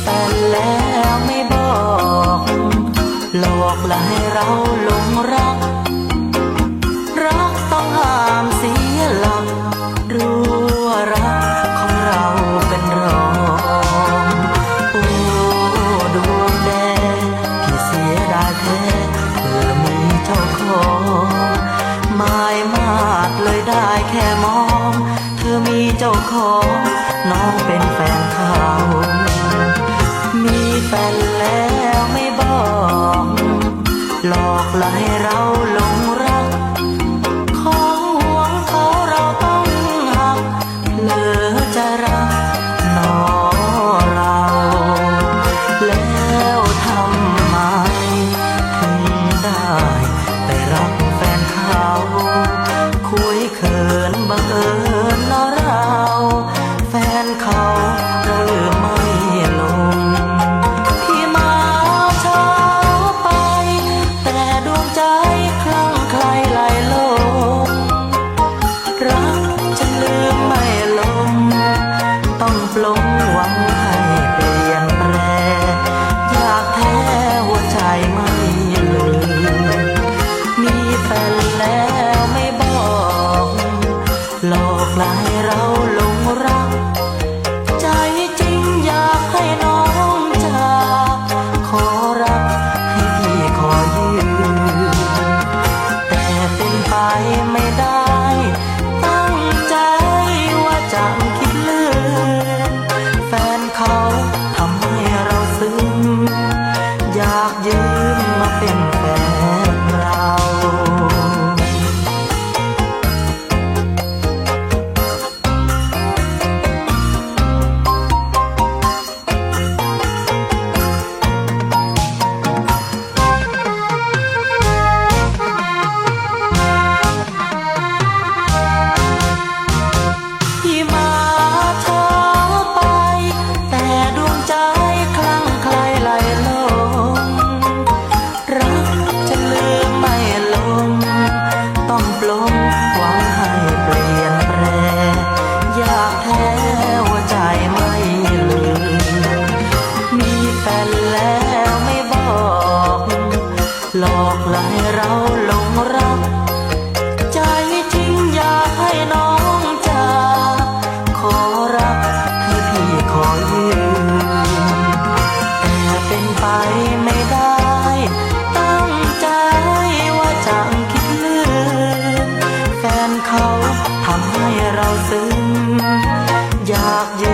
แฟนแล้วไม่บอก หลอกและให้เราหลงรัก รักต้องห้ามเสียหลักรู้ว่ารักของเราเป็นรองโอ้ดวงแดงพี่เสียดายแท้เธอมีเจ้าของหมายมาดเลยได้แค่มอง เธอมีเจ้าของน้องเป็นแฟนเขา ฟนแล้วไม่บอก หลอกไหลเราหลงรัก ของห่วงเขาเราต้องหักเหลือจะรักหนอเรา แล้วทำไมถึงได้ไปรักแฟนเขา ป yeah. you. หลอกหลายเราหลงรัก ใจทิ้งอยากให้น้องจาขอรักให้พี่คอยยืมแต่เป็นไปไม่ได้ ตั้งใจว่าจังคิดลืมแฟนเขาทำให้เราซึ้งอยากยื